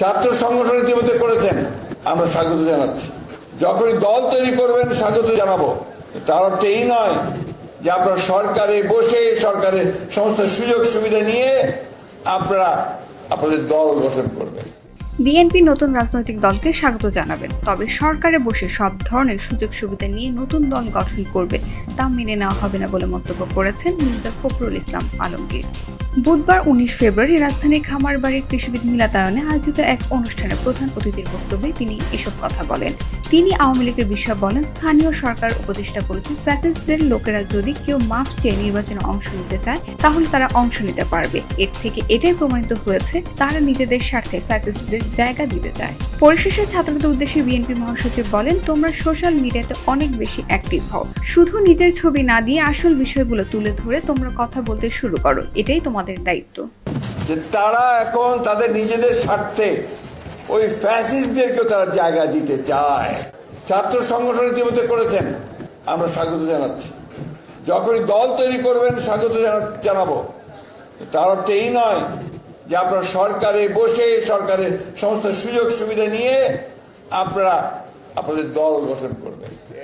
ছাত্র সংগঠন ইতিমধ্যে করেছেন। আমরা স্বাগত জানাচ্ছি। যখনই দল তৈরি করবেন, স্বাগত জানাব। তার অর্থ এই নয় যে আপনারা সরকারে বসে সরকারের সমস্ত সুযোগ সুবিধা নিয়ে আপনারা আপনাদের দল গঠন করবেন। বিএনপি নতুন রাজনৈতিক দলকে স্বাগত জানাবেন। তবে সরকারে বসে সব ধরনের সুযোগ সুবিধা নিয়ে নতুন দল গঠন করবে তা মেনে নেওয়া হবে না বলে মন্তব্য করেছেন মির্জা ফখরুল ইসলাম আলমগীর। বুধবার উনিশ ফেব্রুয়ারি রাজধানীর খামারবাড়ির কৃষিবিদ মিলাতায়নে আয়োজিত এক অনুষ্ঠানে প্রধান অতিথির বক্তব্যে তিনি এসব কথা বলেন। তিনি আওয়ামী লীগের বিষয়ে বলেন, স্থানীয় সরকার উপদেষ্টা করেছেন ফ্যাসিস্টদের লোকেরা যদি কেউ মাফ চেয়ে নির্বাচনে অংশ নিতে চায়, তাহলে তারা অংশ নিতে পারবে। এর থেকে এটাই প্রমাণিত হয়েছে, তারা নিজেদের স্বার্থে ফ্যাসিস্টদের জায়গা দিতে চায়। পরিশেষে ছাত্রদের উদ্দেশ্যে বিএনপি মহাসচিব বলেন, তোমরা সোশ্যাল মিডিয়াতে অনেক বেশি অ্যাক্টিভ হও। শুধু নিজের ছবি না দিয়ে আসল বিষয়গুলো তুলে ধরে তোমরা কথা বলতে শুরু করো। এটাই তোমাদের দায়িত্ব। যে তারা এখন তাদের নিজেদের স্বার্থে ওই ফ্যাসিস্টদেরকেও তারা জায়গা দিতে চায়। ছাত্র সংগঠন ইতিমধ্যে করেছেন। আমরা স্বাগত জানাচ্ছি। যখনই দল তৈরি করবেন, স্বাগত জানা- জানাব। তার অর্থ এই নয় যে আপনারা সরকারে বসে সরকারের সমস্ত সুযোগ সুবিধা নিয়ে আপনারা আপনাদের দল গঠন করবেন।